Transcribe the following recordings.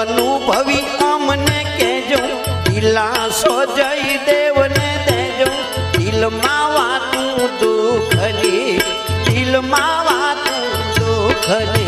અનુભવી અમને કેજો દિલાસો જય દેવને દેજો. દિલમાં વાતું દુઃખની દિલમાં વાતું દુઃખની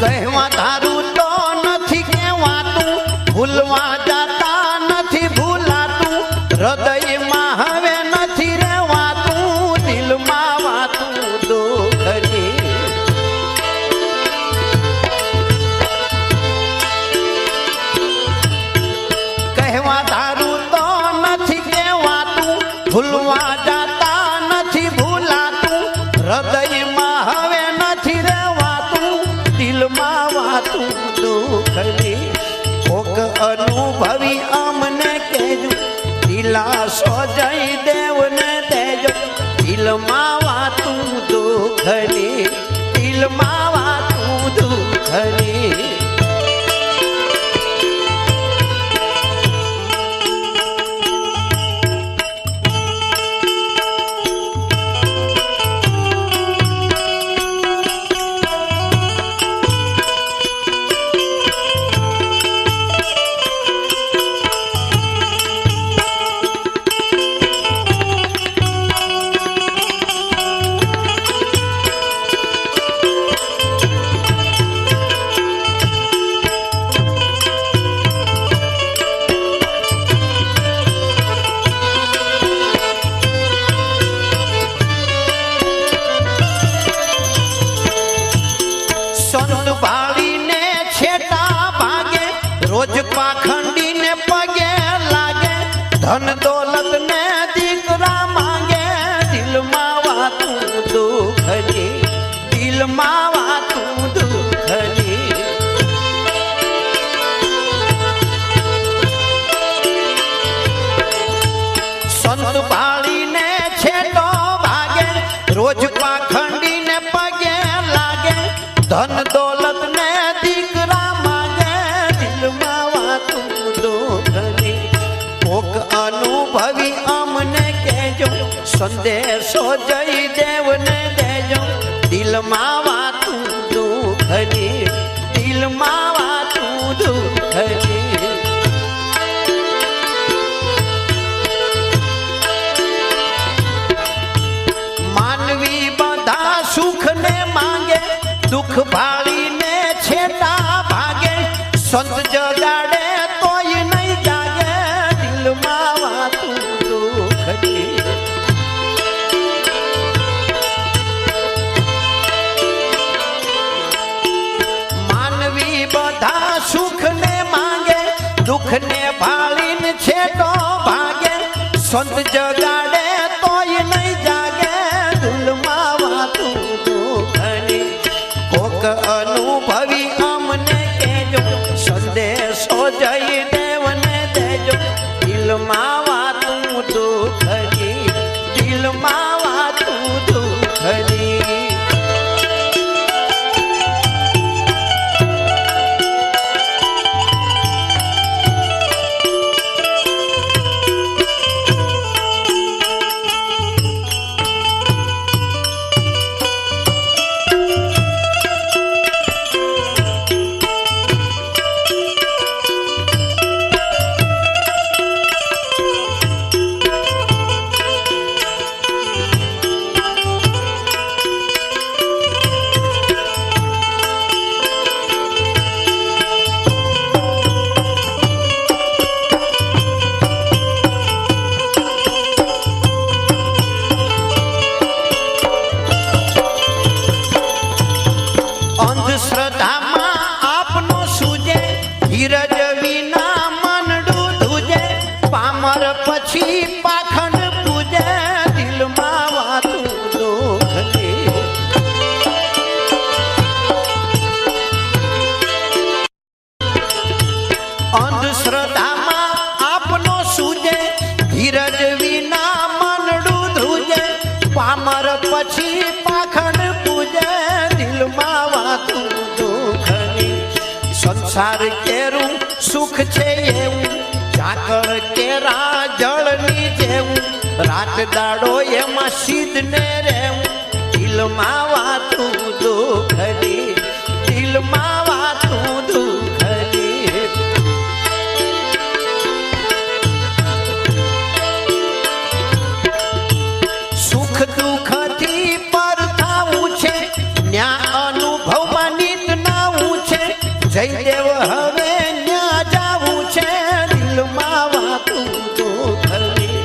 કહેવા તારું તો નથી કહેવાતું ભૂલવા જાતા નથી ભૂલાતું હૃદયમાં હવે નથી રહેવાતું દિલમાં વાતું દુઃખની કહેવા તારું તો નથી કહેવાતું ભૂલવા જાતા દિલાસો જય દેવને દેજો. દિલમાં વાતું દુઃખની દિલમાં ધન દોલત ને દીકરા માંગે, દિલમાં વાતું દુઃખની, દિલમાં વાતું દુઃખની. સંત ભાળીને છેટો ભાગે રોજ પાખંડીને અનુભવી કહેજો, સંદેશો જય દેવને દેજો. દિલમાં વાતું દુઃખની, દિલમાં વાતું દુઃખની. માનવી બધા સુખ ને માંગે, દુઃખ ભાળીને છેટા ભાગે. સંત જગાડે દુઃખ ને ભાળીને છેટો ભાગે, સંત જગાડે તોય નહીં જાગે દિલમાં વાતું દુઃખની કોક અનુભવી અમને કેજો સંદેશો જઈ દેવને દેજો, દિલમાં સુખ છે એવું, ઝાકળ કેરા જળની જેવું, રાત દાડો એમાં સીધ ને રેવું દિલમાં વાતું દુઃખની, દિલમાં સુખ દુઃખથી પર થાવું છે. ન્યા અનુભવમાં નીત નાવું છે. જયદેવ હવે ન્યા જાવું છે. દિલમાં વાતું દુઃખની.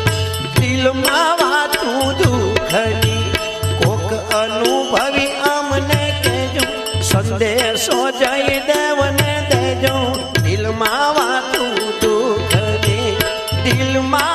દિલમાં વાતું દુઃખની. કોક અનુભવી અમને કહેજો. સંદેશો જયદેવને દેજો. દિલમાં વાતું દુઃખની. દિલમાં